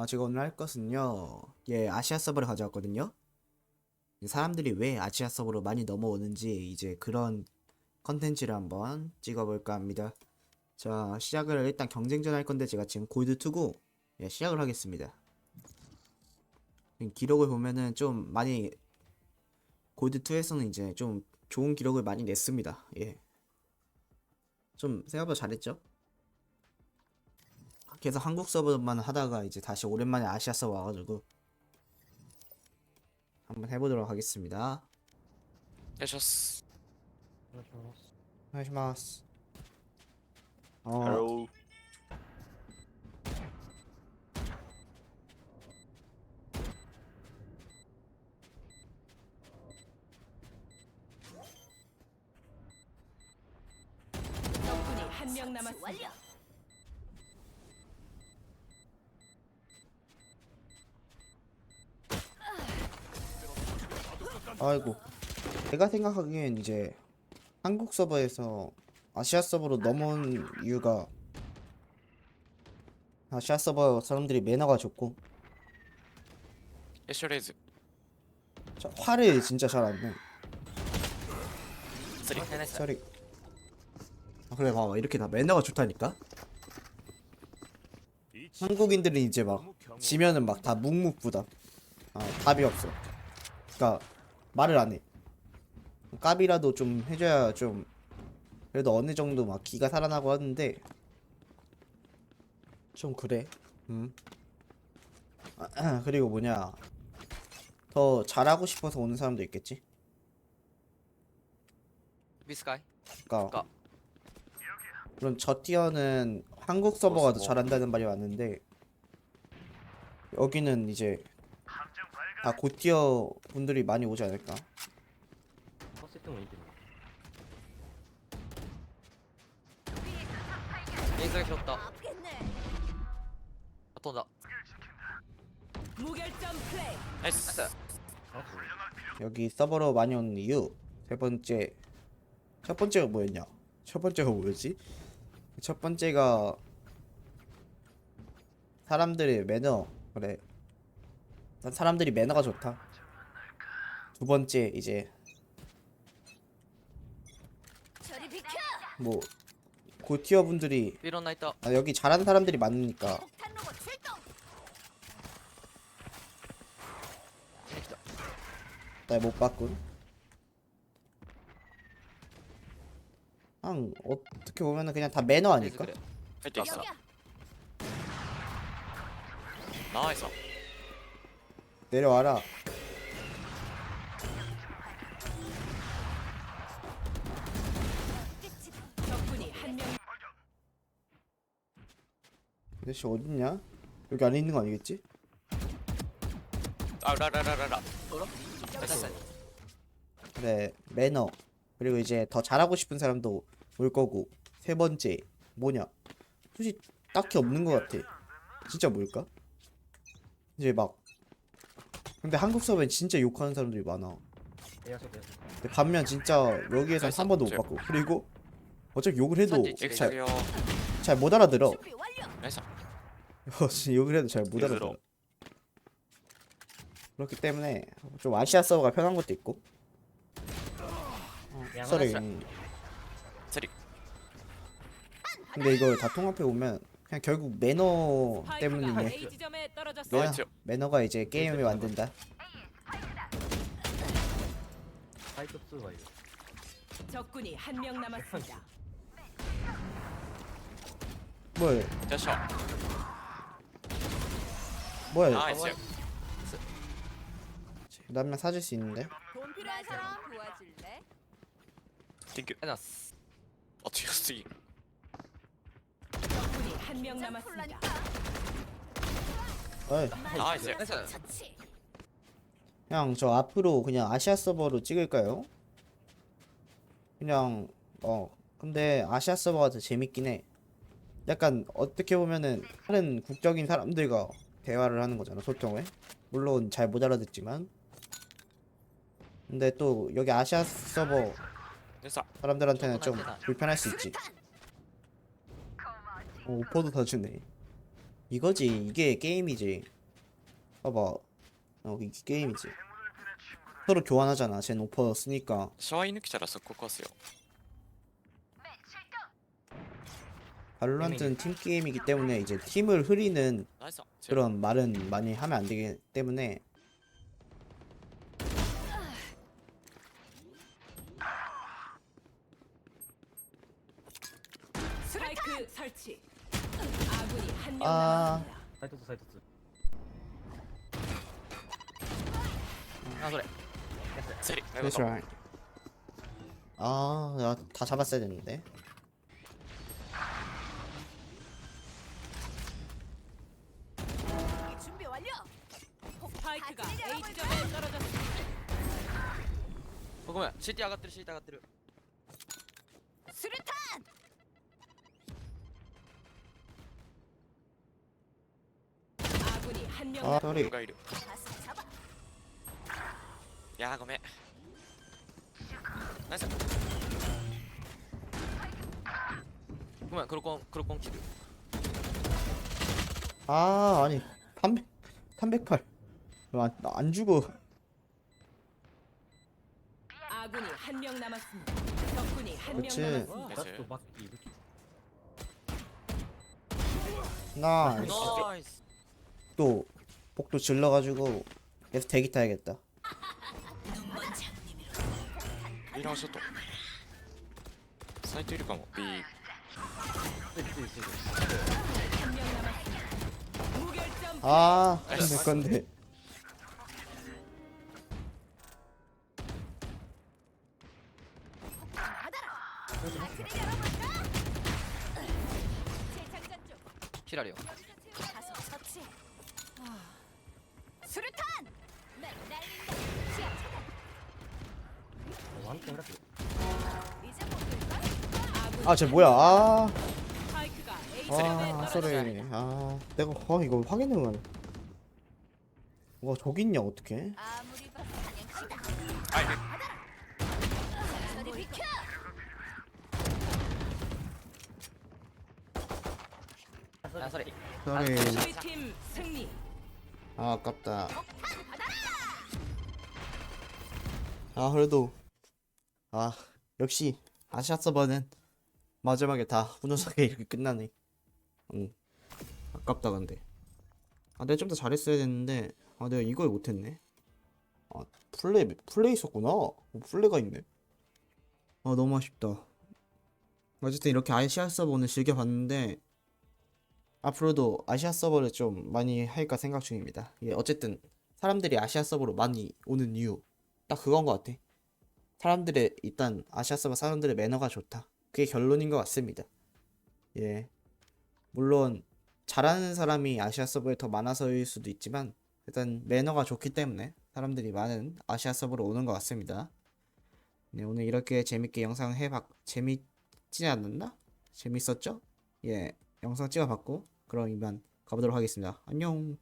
아, 제가 오늘 할 것은요, 예, 아시아 서버를 가져왔거든요. 사람들이 왜 아시아 서버로 많이 넘어오는지 이제 그런 컨텐츠를 한번 찍어볼까 합니다. 자, 시작을 일단 경쟁전 할 건데 제가 지금 골드 2고 예, 시작을 하겠습니다. 기록을 보면은 좀 많이 골드 2에서는 이제 좀 좋은 기록을 많이 냈습니다. 예. 좀 생각보다 잘했죠? 계속 한국 서버만 하다가 이제 다시 오랜만에 아시아 서버 와가지고 한번 해보도록 하겠습니다. 되셨어. 하시마스. 어, Hello. 적군이 한 명 남았습니다. 아이고. 내가 생각하기엔 이제 한국 서버에서 아시아 서버로 넘어온 이유가 아시아 서버 사람들이 매너가 좋고. 에셔레즈 화를 진짜 잘 안 내. 쓰리 쓰리. 아, 그래 봐 이렇게 다 매너가 좋다니까? 한국인들은 이제 막 지면은 막 다 묵묵부답. 아, 답이 없어. 그니까 말을 안 해. 까비라도 좀 해줘야 좀 그래도 어느 정도 막 기가 살아나고 하는데 좀 그래. 음. 아, 그리고 뭐냐 더 잘하고 싶어서 오는 사람도 있겠지. 미스카이. 그러니까 그러니까. 그럼 저 티어는 한국 서버가 더 잘한다는 말이 왔는데 여기는 이제 아 고티어 분들이 많이 오지 않을까? 인사가 길었다. 다. 턴다 나이스. 여기 서버로 많이 온 이유 세 번째 첫 번째가 뭐였냐? 첫 번째가 뭐였지? 첫 번째가 사람들의 매너 그래. 난 사람들이 매너가 좋다. 두 번째 이제 뭐 그 고티어 분들이 아, 여기 잘하는 사람들이 많으니까 나못 봤군. 한 어떻게 보면은 그냥 다 매너 아닐까? 그래. 나이스. 내려와라 대체 어딨냐? 여기 안에 있는 거 아니겠지? 아 라라라라라 어라? 나이스 그래 네, 매너 그리고 이제 더 잘하고 싶은 사람도 올 거고 세 번째 뭐냐 솔직히 딱히 없는 거 같아 진짜 뭘까? 이제 막 근데 한국 서버엔 진짜 욕하는 사람들이 많아. 근데 반면 진짜 여기에서 한 번도 못 받고. 그리고 어차피 욕을 해도 잘못 알아들어. 어, 욕을 해도 잘 못 알아들어. 그렇기 때문에 좀 아시아 서버가 편한 것도 있고. 쓰리. 근데 이거 다 통합해 보면 그냥 결국 매너 때문이네. 그냥 네. 매너가 이제 게임을 만든다. 사이트 없어 와요. 적군이 한 명 남았습니다. 뭘? 자샷 뭘? 나이스 남면 사줄 수 있는데? 돈 필요한 사람 도와줄래? 땡큐 해놨어 어떻게 쓰기 한 명 남았습니다. 어이, 나이스. 자치. 그냥 저 앞으로 그냥 아시아 서버로 찍을까요? 그냥 어 근데 아시아 서버가 더 재밌긴 해. 약간 어떻게 보면은 다른 국적인 사람들과 대화를 하는 거잖아 소통을. 물론 잘 못 알아듣지만. 근데 또 여기 아시아 서버 사람들한테는 좀 불편할 수 있지. 어, 오퍼도 다 주네. 이거지 이게 게임이지 봐봐 어 이게 게임이지 서로 교환하잖아 쟤 오퍼 쓰니까 シャワー抜きたら速攻壊すよ 발로란트는 팀 게임이기 때문에 이제 팀을 흐리는 ナイスだ 그런 말은 많이 하면 안 되기 때문에 스파이크 설치. 아, 사이토스 사이토스. 아 그래. 쓰리 아이고, that's 아, 야, 다 잡았어야 되는데. 준비 완료. 스파이크가 A점에 떨어졌어. 잠깐만 실드 아가뜨려 실드 아가뜨려 수류탄! 아, 소리. 야 검해 나이스 그만 그럴공 그럴공 키드 아, 아니. 300, 308. 안, 안 죽어. 아군이 한 명 남았습니다. 적군이 한명 남았습니다. 나이스 나이스 복도 복도 질러가지고 계속 대기 타야겠다. 이런 셔터 사이트 1가 뭐 B 아 내건데. 아, 아, 아. 피라리오. 아, 쟤 뭐야? 아, 아, 쏘레. 아, 내가 아, 이거 확인해만. 와, 저기 있냐 어떻게? 아, 쏘리. 아, 아깝다. 아, 그래도 아 역시 아시아 서버는 마지막에 다 훈훈하게 이렇게 끝나네. 응. 아깝다 근데. 아 내가 좀 더 잘했어야 됐는데 아 내가 이걸 못했네. 아 플레이 플레이 있었구나. 어, 플레이가 있네. 아 너무 아쉽다. 어쨌든 이렇게 아시아 서버 오늘 즐겨봤는데 앞으로도 아시아 서버를 좀 많이 할까 생각 중입니다. 예, 어쨌든 사람들이 아시아 서버로 많이 오는 이유 딱 그건 것 같아. 사람들의 일단 아시아 서버 사람들의 매너가 좋다. 그게 결론인 것 같습니다. 예, 물론 잘하는 사람이 아시아 서버에 더 많아서일 수도 있지만 일단 매너가 좋기 때문에 사람들이 많은 아시아 서버로 오는 것 같습니다. 네, 오늘 이렇게 재밌게 영상 해봤 재밌지 않았나? 재밌었죠? 예, 영상 찍어봤고 그럼 이만 가보도록 하겠습니다. 안녕.